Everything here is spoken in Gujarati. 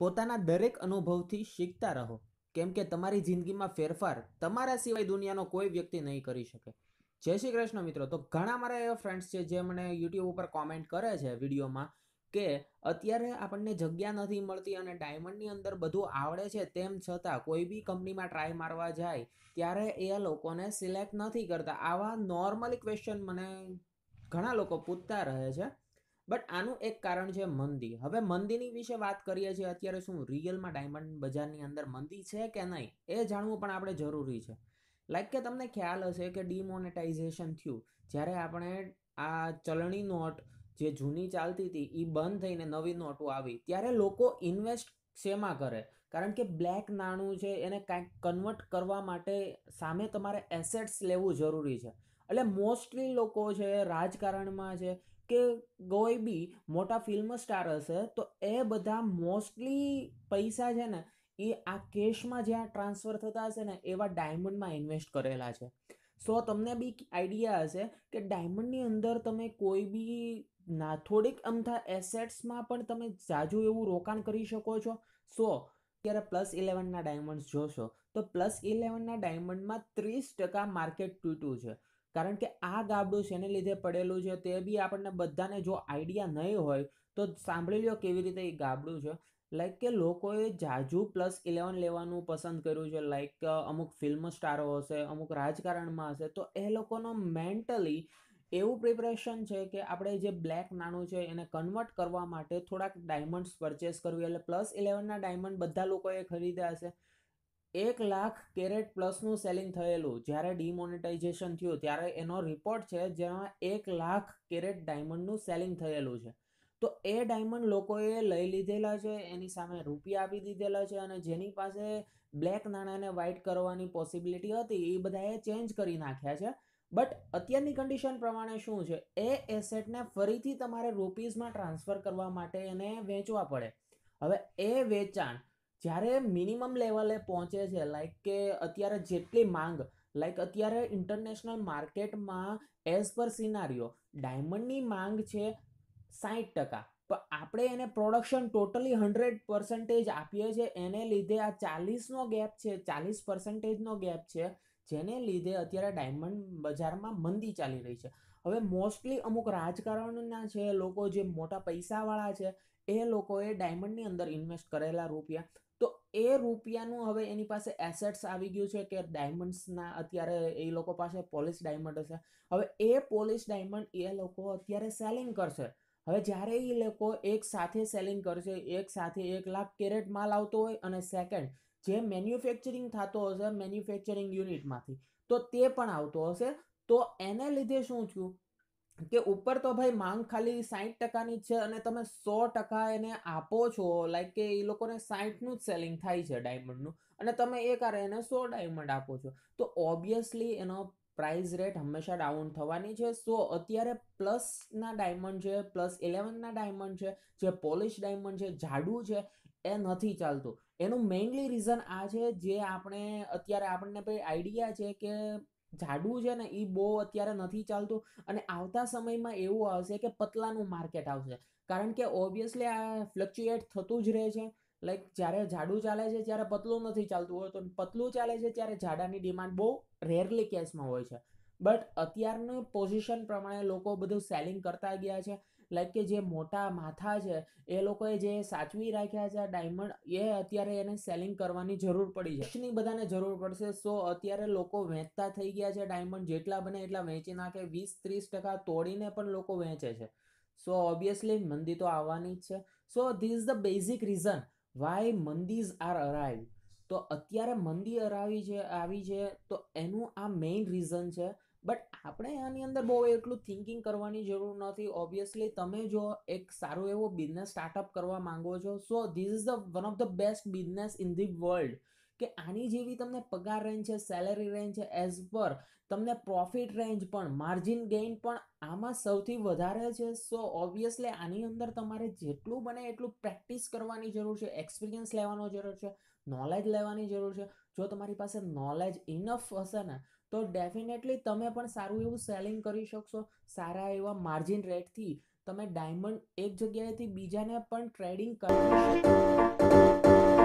પોતાના દરેક અનુભવથી શીખતા રહો. કેમ કે તમારી જિંદગીમાં ફેરફાર તમારા સિવાય દુનિયાનો કોઈ વ્યક્તિ નહીં કરી શકે. જય શ્રી કૃષ્ણ મિત્રો. તો ઘણા મારા એવા ફ્રેન્ડ્સ છે જે મને યુટ્યુબ ઉપર કોમેન્ટ કરે છે વિડીયોમાં કે અત્યારે આપણને જગ્યા નથી મળતી અને ડાયમંડની અંદર બધું આવડે છે તેમ છતાં કોઈ બી કંપનીમાં ટ્રાય મારવા જાય ત્યારે એ લોકોને સિલેક્ટ નથી કરતા. આવા નોર્મલી ક્વેશ્ચન મને ઘણા લોકો પૂછતા રહે છે. બટ આનું એક કારણ છે મંદી. હવે મંદીની વિશે વાત કરીએ છીએ, અત્યારે શું રિયલમાં ડાયમંડ બજારની અંદર મંદી છે કે નહીં? એ જાણવું પણ આપણે જરૂરી છે. લાઈક કે તમને ખ્યાલ હશે કે ડિમોનેટાઇઝેશન થયું. જ્યારે આપણે આ ચલણી નોટ જે જૂની ચાલતી હતી એ બંધ થઈને નવી નોટો આવી, ત્યારે લોકો ઇન્વેસ્ટ શેમાં કરે? કારણ કે બ્લેક નાણું છે, એને કાંઈક કન્વર્ટ કરવા માટે સામે તમારે એસેટ્સ લેવું જરૂરી છે. એટલે મોસ્ટલી લોકો છે, રાજકારણમાં છે કે કોઈ બી મોટા ફિલ્મ સ્ટાર હશે, તો એ બધા મોસ્ટલી પૈસા છે ને, એ આ કેશમાં જ્યાં ટ્રાન્સફર થતા હશે ને, એવા ડાયમંડમાં ઇન્વેસ્ટ કરેલા છે. સો તમને બી આઈડિયા હશે કે ડાયમંડની અંદર તમે કોઈ બી ના, થોડીક અમથા એસેટ્સમાં પણ તમે જાજુ એવું રોકાણ કરી શકો છો. સો અત્યારે પ્લસ ઇલેવનના ડાયમંડ્સ જોશો, તો પ્લસ ઇલેવનના ડાયમંડમાં ત્રીસ ટકા માર્કેટ તૂટ્યું છે. કારણ કે આ ગાબડું શેને લીધે પડેલું છે તે બી આપણને બધાને જો આઈડિયા નહીં હોય, તો સાંભળી લો કેવી રીતે એ ગાબડું છે. લાઈક કે લોકોએ જાજુ પ્લસ ઇલેવન લેવાનું પસંદ કર્યું છે. લાઈક અમુક ફિલ્મ સ્ટારો હશે, અમુક રાજકારણમાં હશે, તો એ લોકોનો મેન્ટલી એવું પ્રિપરેશન છે કે આપણે જે બ્લેક નાણું છે એને કન્વર્ટ કરવા માટે થોડાક ડાયમંડ્સ પરચેસ કરવી. એટલે પ્લસ ઇલેવનના ડાયમંડ બધા લોકોએ ખરીદ્યા હશે. એક લાખ કેરેટ પ્લસનું સેલિંગ થયેલું. જ્યારે ડિમોનેટાઇઝેશન થયું, ત્યારે એનો રિપોર્ટ છે જેમાં એક લાખ કેરેટ ડાયમંડનું સેલિંગ થયેલું છે. તો એ ડાયમંડ લોકોએ લઈ લીધેલા છે, એની સામે રૂપિયા આપી દીધેલા છે અને જેની પાસે બ્લેક નાણાંને વ્હાઇટ કરવાની પોસિબિલિટી હતી, એ બધાએ ચેન્જ કરી નાખ્યા છે. બટ અત્યારની કન્ડિશન પ્રમાણે શું છે? એ એસેટને ફરીથી તમારે રૂપીઝમાં ટ્રાન્સફર કરવા માટે એને વેચવા પડે. હવે એ વેચાણ જ્યારે મિનિમમ લેવલે પહોંચે છે લાઈક કે અત્યારે જેટલી માંગ લાઈક અત્યારે ઇન્ટરનેશનલ માર્કેટમાં એઝ પર સિનારીઓ ડાયમંડની માંગ છે સાઠ ટકા. પણ આપણે એને પ્રોડક્શન ટોટલી હંડ્રેડ પર્સન્ટેજ આપીએ છીએ, એને લીધે આ ચાલીસનો ગેપ છે, ચાલીસ પર્સન્ટેજનો ગેપ છે, જેને લીધે અત્યારે ડાયમંડ બજારમાં મંદી ચાલી રહી છે. હવે મોસ્ટલી અમુક રાજકારણના છે, લોકો જે મોટા પૈસાવાળા છે એ લોકોએ ડાયમંડની અંદર ઇન્વેસ્ટ કરેલા રૂપિયા. તો એ રૂપિયાનું હવે એની પાસે એસેટ્સ આવી ગયું છે કે ડાયમંડ્સના અત્યારે એ લોકો પાસે પોલિશ ડાયમંડ હશે. હવે એ પોલિશ ડાયમંડ એ લોકો અત્યારે સેલિંગ કરશે. હવે જ્યારે એ લોકો એક સાથે સેલિંગ કરશે, એક સાથે એક લાખ કેરેટ માલ આવતો હોય અને સેકન્ડ જે મેન્યુફેક્ચરિંગ થતો હશે મેન્યુફેક્ચરિંગ યુનિટમાંથી તો તે પણ આવતો હશે. તો એને લીધે શું થયું? કે ઉપર તો ભાઈ માંગ ખાલી સાઠ ટકાની છે અને તમે સો ટકા એને આપો છો લાઈક કે એ લોકોને સાઠનું જ સેલિંગ થાય છે ડાયમંડનું અને તમે એ કારણે એને સો ડાયમંડ આપો છો. તો ઓબ્વિયસલી એનો પ્રાઇઝ રેટ હંમેશા ડાઉન થવાની છે. સો અત્યારે પ્લસના ડાયમંડ છે પ્લસ ઇલેવનના ડાયમંડ છે, જે પોલિશ ડાયમંડ છે, જાડું છે, એ નથી ચાલતું. એનું મેઇનલી રીઝન આ છે જે આપણે, અત્યારે આપણને ભાઈ આઈડિયા છે કે જાડું છે ને એ બહુ અત્યારે નથી ચાલતું અને આવતા સમયમાં એવું આવશે કે પતલાનું માર્કેટ આવશે. કારણ કે ઓબ્વિયસલી આ ફ્લક્ચ્યુએટ થતું જ રહે છે. લાઈક જ્યારે જાડું ચાલે છે, ત્યારે પતલું નથી ચાલતું હોય તો પતલું ચાલે છે ત્યારે જાડાની ડિમાન્ડ બહુ રેરલી કેસમાં હોય છે. બટ અત્યારનું પોઝિશન પ્રમાણે લોકો બધું સેલિંગ કરતા ગયા છે. લાઈક કે જે મોટા માથા છે, એ લોકોએ જે સાચવી રાખ્યા છે ડાયમંડ એ અત્યારે એને સેલિંગ કરવાની જરૂર પડી છે. ની બધાને જરૂર પડશે. સો અત્યારે લોકો વેચતા થઈ ગયા છે ડાયમંડ જેટલા બને એટલા વેચી નાખે. વીસ, ત્રીસ ટકા તોડીને પણ લોકો વેચે છે. સો ઓબ્વિયસલી મંદી તો આવવાની જ છે. So this the basic reason why mandis are arrive. તો અત્યારે મંદી અરાવી છે, આવી છે, તો એનું આ મેઇન રીઝન છે બટ આપણે આની અંદર બહુ એટલું થિંકિંગ કરવાની જરૂર નથી. ઓબ્વિયસલી તમે જો એક સારો એવો બિઝનેસ સ્ટાર્ટઅપ કરવા માંગો છો so this is the one of the best business in the world કે આની જેવી તમને પગાર રેન્જ છે સેલેરી રેન્જ છે એઝ પર તમને પ્રોફિટ રેન્જ પણ માર્જિન ગેઇન પણ આમાં સૌથી વધારે છે. સો ઓબ્વિયસલી આની અંદર તમારે જેટલું બને એટલું પ્રેક્ટિસ કરવાની જરૂર છે એક્સપિરિયન્સ લેવાનો જરૂર છે નોલેજ લેવાની જરૂર છે. જો તમારી પાસે નોલેજ ઇનફ હશે ને, તો ડેફિનેટલી તમે પણ સારું એવું સેલિંગ કરી શકશો. સારા એવા માર્જિન રેટથી તમે ડાયમંડ એક જગ્યાએથી બીજાને પણ ટ્રેડિંગ કરી શકો.